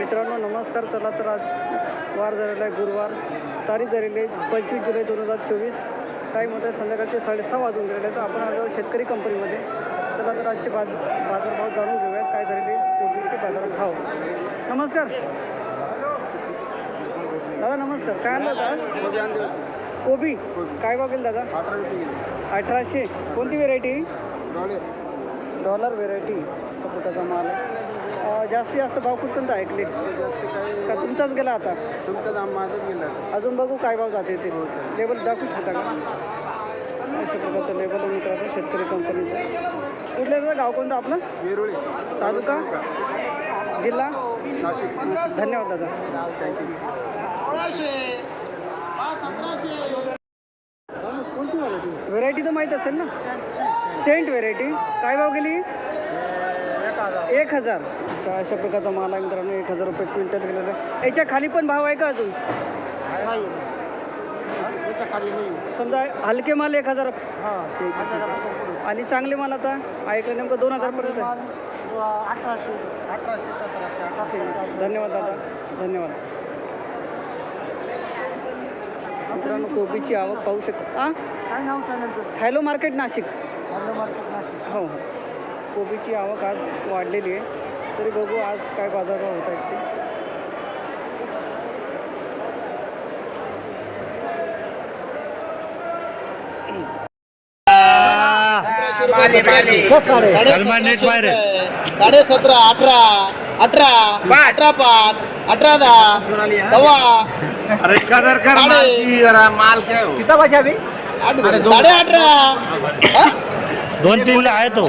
मित्रांनो नमस्कार. चला तर आज वार झालेला आहे गुरुवार. तारीख झालेली आहे पंचवीस जुलै दोन हजार चोवीस. टाईम होता संध्याकाळचे साडेसहा वाजून गेलेले आहेत. तर आपण आलो शेतकरी कंपनीमध्ये. चला तर आजचे बाज बाजारभाव जाणून घेऊयात. काय झालेले कोबीचे बाजारभाव नमस्कार. दादा नमस्कार. काय आणलं आज? कोबी काय गेलं दादा? अठराशे. कोणती व्हेरायटी डॉलर व्हेरायटी प्रकारचा माल आहे. अं, जास्तीत जास्त भाव कुठपर्यंत ऐकले का तुमचाच गेला आता? तुमचा दाम माझाच गेला. अजून बघू काय भाव जाते ते. लेबल दाखवू शकता का? अशा प्रकारचं लेबल मित्राचं शेतकरी कंपनीचं. कुठल्या गाव कोणतं आपलं? वेरुळे. तालुका? जिल्हा? नाशिक. धन्यवाद दादा. थँक्यू व्हेरायटी तर माहीत असेल ना? सेंट व्हेरायटी. काय भाव गेली? एक हजार. अच्छा अशा प्रकारचा माल आहे मित्रांनो. एक हजार रुपये क्विंटल गेलेला आहे. याच्या खाली पण भाव आहे का अजून? समजा हलके माल एक हजार. आणि चांगले माल आता? ऐकलं नेमकं दोन हजार पर्यंत आहे. अठराशे. धन्यवाद दादा. धन्यवाद. मित्रांनो कोबीची आवक पाहू शकता. हां काय नाव hello market Nashik. Market Nashik. हो. हो कोबीची आवक आज वाढलेली आहे. तरी बघू आज काय बाजारभाव होत आहेत ते. सतरा अठरा. अठरा अठरा पाच अठरा दहा सव्वा. अरे कदर कर जरा माल काय हो? साडे अठरा. हा? दोन तीन आहे तो.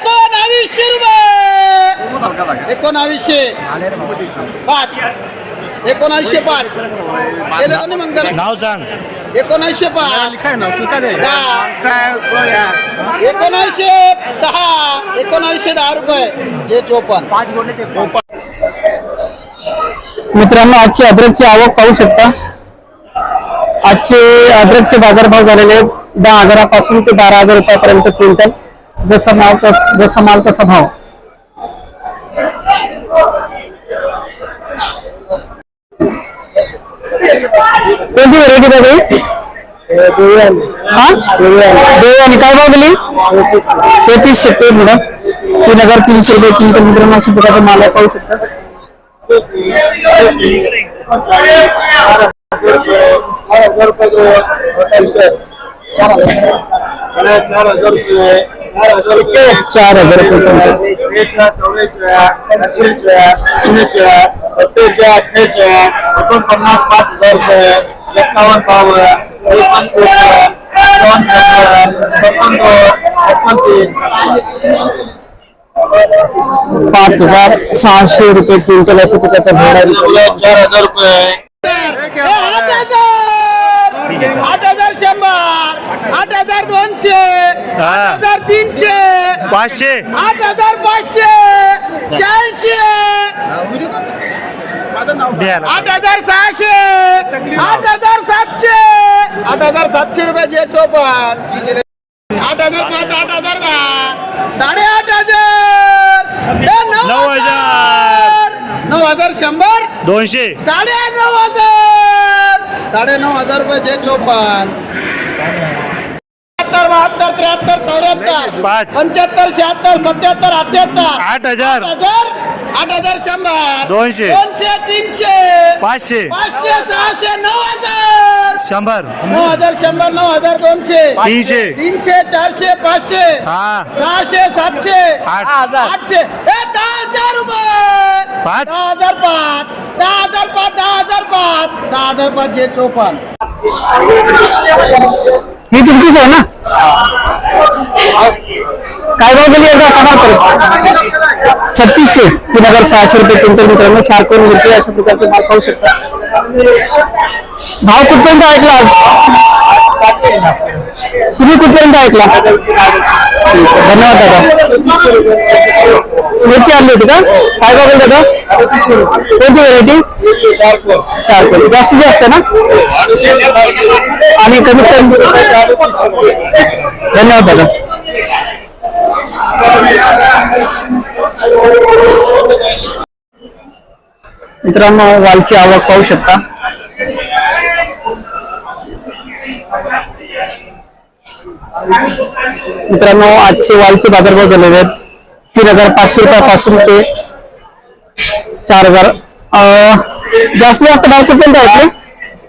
एकोणावीसशे रुपये. एकोणावीसशे. पाच. एकोणावीसशे पाच? नाव सांग. एकोणावीसशे पाच दहा. एकोणावीसशे दहा एकोणावीसशे दहा रुपये. जे चोपन्न मित्रांनो आजची अद्रकची आवक पाहू शकता. आजचे अद्रकचे बाजारभाव झालेले आहेत. दहा हजारापासून ते बारा हजार रुपयापर्यंत क्विंटल. जसा माल तस- जसा माल तसा भाव. कोणती व्हरायटी दादा हा? आणि काय भाव गेली तेहतीसशे. ते पुढं तीन हजार तीनशे रुपये क्विंटल मित्रांनो. अशा प्रकारचा माल पाहू शकता. चार हजार रुपये चार हजार रुपये सत्तेच्या हजार अठ्ठेच्या एकोणपन्नास पाच हजार रुपये एकावन्न पावर एकोणशे पाच हजार सहाशे रुपये क्विंटल प्रकारचा भाव आहे. चार हजार रुपये. आठ हजार शंभर आठ हजार दोनशे. आठ हजार तीनशे. पाचशे. आठ हजार पाचशे. शहाऐंशी. आठ हजार सहाशे. आठ हजार सातशे. आठ हजार सातशे रुपयाचे चोपन्न. आठ हजार पाच आठ हजार दहा. साडेआठ हजार. हे नऊ नऊ हजार. नऊ हजार शंभर. दोनशे. साडे नऊ हजार. साडे नऊ हजार रुपयाचे चोपन्न. सत्तर बहात्तर त्र्याहत्तर चौऱ्याहत्तर पाच. पंच्याहत्तर शहात्तर सत्याहत्तर अठ्याहत्तर. आठ हजार. हजार? आठ हजार शंभर. दोनशे. दोनशे तीनशे. पाचशे. पाचशे सहाशे नऊ हजार शंभर. नऊ हजार शंभर नऊ हजार दोनशे. तीनशे. तीनशे चारशे पाचशे. हा. सहाशे सातशे. आठ. आठशे. दहा हजार रुपये. पाच. दहा हजार पाच. दहा हजार पाच दहा हजार पाच. पाच जे चोपन्न मी तुमचीच आहे ना? काय भाव गेली एकदा परत छत्तीसशे. तीन हज़ार सहाशे रुपये क्विंटल मित्रांनो. करून मिळते अशा प्रकारचे माल पाहू शकता. भाव कुठपर्यंत ऐकला आज? तुम्ही कुठपर्यंत ऐकला? धन्यवाद दादा. मिरची आणली होती का काय भाव गेली दादा कोणती व्हरायटी शार्प जास्तीत जास्त ना आणि कमीत कमी धन्यवाद दादा मित्रांनो वालची आवक पाहू शकता. मित्रांनो आजचे वालचे बाजारभाव झालेले आहेत. तीन हजार पाचशे रुपयापासून ते चार हजार. अं, जास्तीत जास्त भाव कुठपर्यंत आहेत?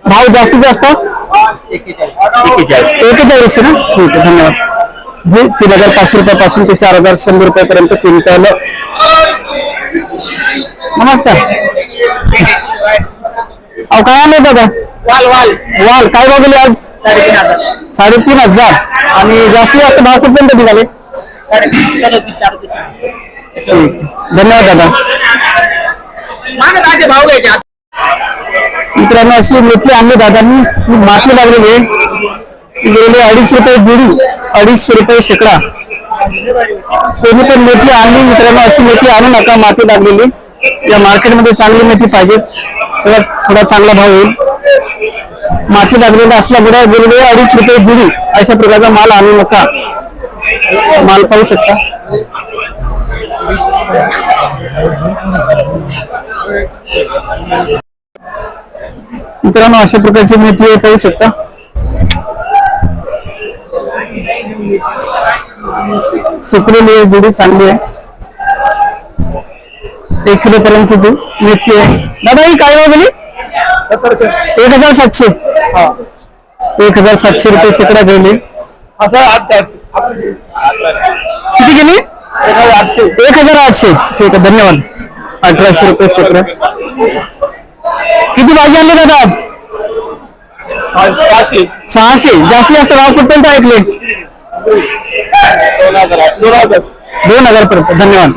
भाव जास्तीत जास्त? एकेचाळीस. ना? ठीक आहे धन्यवाद. जी तीन हजार पाचशे रुपयापासून ते चार हजार शंभर रुपयापर्यंत क्विंटल. नमस्कार. अहो काय आणलं दादा वाल वाल. वाल काय गेले आज? साडेतीन हजार. साडेतीन हजार. आणि जास्तीत जास्त भाव कुठपर्यंत निघाले? ठीक. धन्यवाद दादा. मागे माझे भाव घ्यायचे. आता. मित्रांनो अशी मेथी आणली दादांनी. माती लागलेली आहे. गेलेली अडीच रुपये जुडी अडीचशे रुपये शेकडा. कोणी पण मेथी आणली मित्रांनो अशी मेथी आणू नका. माती लागलेली. या मार्केटमध्ये चांगली मेथी पाहिजे तेव्हा थोडा चांगला भाव होईल. माती लागलेला असल्यामुळे गेलेले अडीच रुपये जुडी. अशा प्रकारचा माल आणू नका. माल पाहू शकता. मित्रांनो अशा प्रकारची मेथी पाहू शकता. सुकलेली आहे जुडी चांगली आहे. एक किलो पर्यंत ती मेथी आहे. दादा ही काय गेली? एक हजार सातशे. एक हजार सातशे रुपये शेकडा गेली. किती गेली एक हजार आठशे. ठीक आहे धन्यवाद. अठराशे रुपये शेकडा किती भाजी आणली दादा आज? सहाशे. जास्तीत जास्त भाव कुठपर्यंत ऐकले? दोन हजार पर्यंत. धन्यवाद.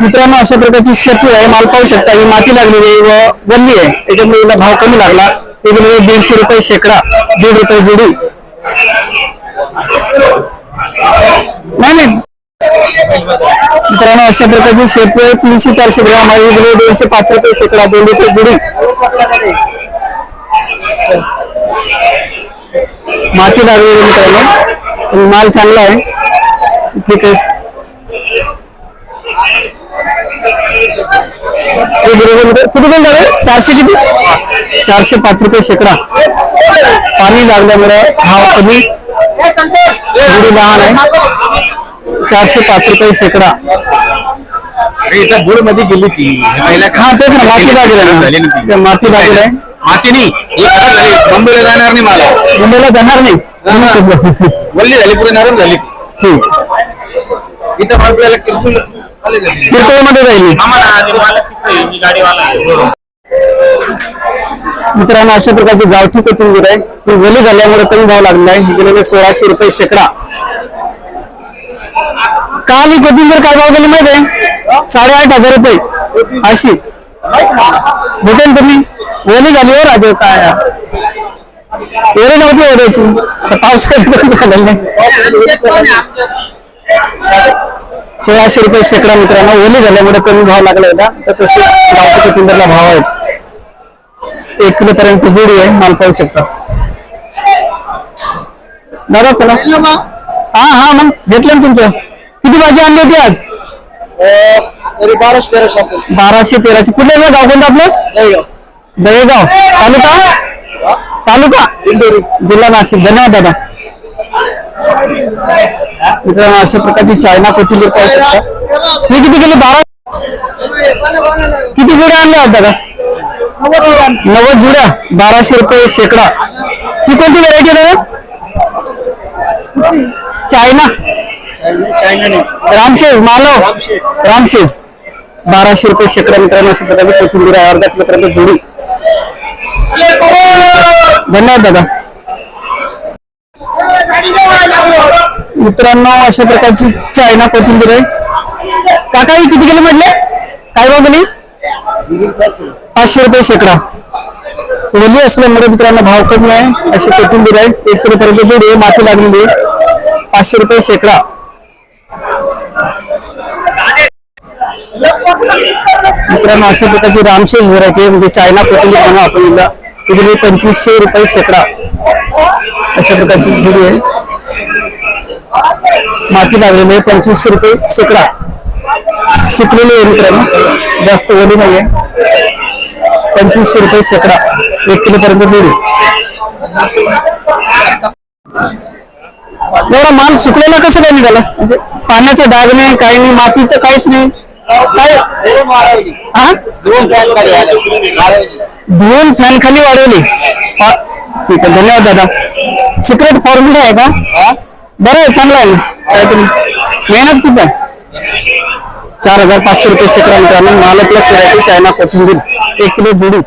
मित्रांनो अशा प्रकारची शेपू आहे. माल पाहू शकता ही माती लागलेली आहे व वल्ली आहे. त्याच्यामुळे हिला भाव कमी लागला. ते दीडशे रुपये शेकडा दीड रुपये जुडी. नाही नाही. मित्रांनो अशा प्रकारची शेपू तीनशे चारशे ग्राम आहे. गेले दोनशे पाच रुपये शेकडा दोन रुपये जुडी. माती लागलेली मित्रांनो. माल चांगला आहे. ठीक आहे. किती पण झाले? चारशे किती? चारशे पाच रुपये शेकडा. पाणी लागल्यामुळे भाव कमी. लहान आहे. चारशे पाच रुपये शेकडा. इथं बुडमध्ये गेली ती. हा तेच ना माती लागेल ना. माती लागेल आहे. माती नाही. ही मुंबईला जाणार नाही मला. मुंबईला जाणार नाही. वल्ली झाली पुढे नरम झाली. इथं आपल्याला किरकोळ चालेल झाली. किरकोळमध्ये जाईल आम्हाला ते मालक तिकडे आहे, मी गाडीवाला आहे. मित्रांनो अशा प्रकारची गावठी कोथिंबीर आहे ही वेली झाल्यामुळे कमी भाव लागला आहे. गेलेले सोळाशे रुपये शेकडा. काल ही कोथिंबीर काय भाव गेली माहिती आहे? साडेआठ हजार रुपये. अशी. भेटेल तुम्ही. वेली झाली हो राजू काय. वेली नव्हती ओढायची. आता पाऊस झालेला नाही सोळाशे रुपये शेकडा मित्रांनो ओली झाल्यामुळे कमी भाव लागला होता. तर तसे गावठी कोथिंबीरला भाव आहेत. एक किलो पर्यंत जोडी आहे माल पाहू शकता. दादा चला. हा हा मग घेतलं ना तुमचं. किती भाजी आणली होती आज? बाराशे तेराशे. असेल बाराशे तेराशे कुठलं गाव कोणतं आपलं? दहेगाव. तालुका? तालुका? जिल्हा नाशिक. धन्यवाद दादा. मित्रांनो अशा प्रकारची चायना कोथिंबीर पाहू शकता. मी किती गेली बारा किती जुड्या आणल्या होत्या दादा? नव्वद जुड्या बाराशे रुपये शेकडा. ही कोणती व्हरायटी दादा? चायना. रामशेज मालव. रामशेज. बाराशे रुपये शेकडा मित्रांनो अशा प्रकारची कोथिंबीर आहे. अर्धा किलोपर्यंत जुडी. धन्यवाद दादा. मित्रांनो, अशा प्रकारची चायना कोथिंबीर आहे. काका ही किती किलो म्हटले? काय गेली पाचशे रुपये शेकडा. ओली असल्यामुळे मित्रांनो, भाव कमी आहे अशी कोथिंबीर आहे. एक किलो पर्यंत जोडी माती लागलेली पाचशे रुपये शेकडा. मित्रांनो, अशा प्रकारची रामशेष व्हरायटी आहे. म्हणजे चायना कोथिंबीर म्हणून रुपये शेकडा. अशा प्रकारची जुडी आहे. माती लागलेली आहे पंचवीसशे रुपये शेकडा सुकलेले मित्रांनो. जास्त ओली नाहीये. पंचवीसशे रुपये शेकडा एक किलो पर्यंत एवढा माल सुकलेला कसं काय निघाला? म्हणजे पाण्याचा डाग नाही काही नाही मातीचं काहीच नाही. काय? दोन फॅन खाली वाढवली. हा, ठीक आहे. धन्यवाद दादा. सिक्रेट फॉर्म्युला आहे का? बरं आहे चांगला आहे. ना काहीतरी मेहनत खूप आहे. चार हजार पाचशे रुपये शेकडा मित्रांनो माल प्लस व्हरायटी चायना कोथिंबीर एक किलो जुडी.